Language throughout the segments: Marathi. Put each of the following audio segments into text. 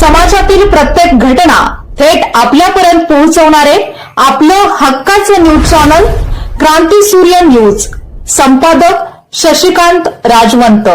समाजातील प्रत्येक घटना थेट आपल्यापर्यंत पोहोचवणारे आपलं हक्काचं न्यूज चॅनल क्रांती सूर्य न्यूज. संपादक शशिकांत राजवंत.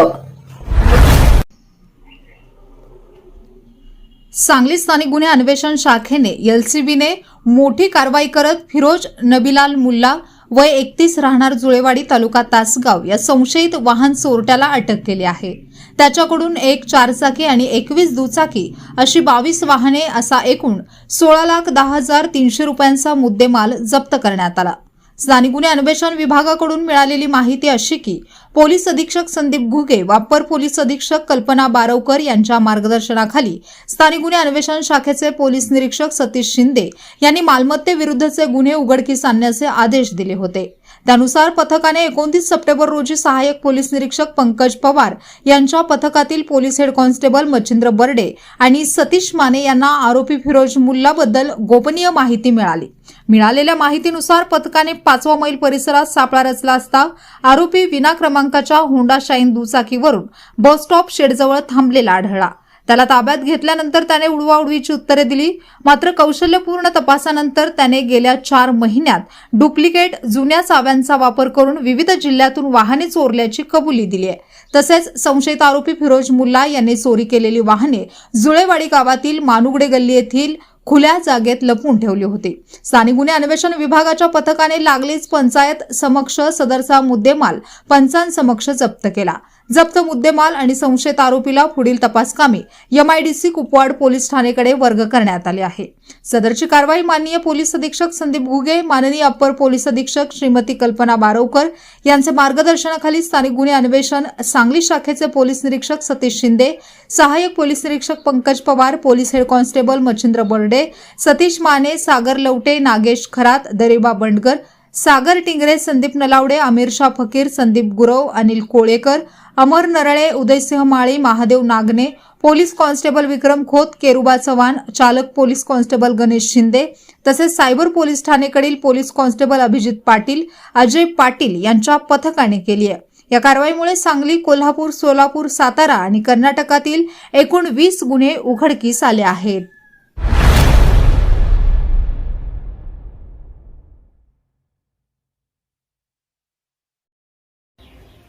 सांगली स्थानिक गुन्हे अन्वेषण शाखेने एलसीबीने मोठी कारवाई करत फिरोज नबिलाल मुल्ला वय एकतीस राहणार जुळेवाडी तालुका तासगाव या संशयित वाहन चोरट्याला अटक केली आहे. त्याच्याकडून एक चारचाकी आणि एकवीस दुचाकी अशी बावीस वाहने असा एकूण सोळा लाख दहा हजार तीनशे रुपयांचा मुद्देमाल जप्त करण्यात आला. स्थानिक गुन्हे अन्वेषण विभागाकडून मिळालेली माहिती अशी की पोलीस अधीक्षक संदीप घुगे वापर पोलीस अधीक्षक कल्पना बारवकर यांच्या मार्गदर्शनाखाली स्थानिक गुन्हे अन्वेषण शाखेचे पोलीस निरीक्षक सतीश शिंदे यांनी मालमत्तेविरुद्धचे गुन्हे उघडकीस आणण्याचे आदेश दिले होते. त्यानुसार पथकाने एकोणतीस सप्टेंबर रोजी सहाय्यक पोलीस निरीक्षक पंकज पवार यांच्या पथकातील police head constable Machhindra Barde आणि सतीश माने यांना आरोपी फिरोज मुल्लाबद्दल गोपनीय माहिती मिळाली. मिळालेल्या माहितीनुसार पथकाने पाचवा मैल परिसरात सापळा रचला असता आरोपी विना क्रमांकाच्या होंडा शाईन दुचाकीवरून बस स्टॉप शेडजवळ थांबलेला आढळला. त्याला ताब्यात घेतल्यानंतर त्याने उडवाउडवीची उत्तरे दिली. मात्र कौशल्यपूर्ण तपासानंतर त्याने गेल्या चार महिन्यात डुप्लिकेट जुन्या चाव्यांचा वापर करून विविध जिल्ह्यातून वाहने चोरल्याची कबुली दिली आहे. तसेच संशयित आरोपी फिरोज मुल्ला यांनी चोरी केलेली वाहने जुळेवाडी गावातील मानुगडे गल्ली येथील खुल्या जागेत लपवून ठेवली होती. स्थानिक गुन्हे अन्वेषण विभागाच्या पथकाने लागलीच पंचायत समक्ष सदरचा मुद्देमाल पंचांसमक्ष जप्त केला. जप्त मुद्देमाल आणि संशयित आरोपीला पुढील तपासकामी एमआयडीसी कुपवाड पोलीस ठाणेकडे वर्ग करण्यात आले आहे. सदरची कारवाई माननीय पोलीस अधीक्षक संदीप घुगे माननीय अप्पर पोलीस अधीक्षक श्रीमती कल्पना बारवकर यांचे मार्गदर्शनाखाली स्थानिक गुन्हे अन्वेषण सांगली शाखेचे पोलीस निरीक्षक सतीश शिंदे सहाय्यक पोलीस निरीक्षक Pankaj Pawar police head constable Machhindra Barde Satish Mane Sagar Lavate Nagesh Kharat Dareba Bandgar Sagar Tingre Sandeep Nalawade Aamir Shah Fakir Sandeep Gurav Anil Kolekar Amar Narale Udaysinh Mali Mahadev Nagane police constable Vikram Khot Keruba Chavan चालक पोलीस कॉन्स्टेबल गणेश शिंदे तसेच सायबर पोलीस ठाणेकडील पोलीस कॉन्स्टेबल अभिजित पाटील अजय पाटील यांच्या पथकाने केली आहे. या कारवाईमुळे सांगली कोल्हापूर सोलापूर सातारा आणि कर्नाटकातील एकूण वीस गुन्हे उघडकीस आले आहेत.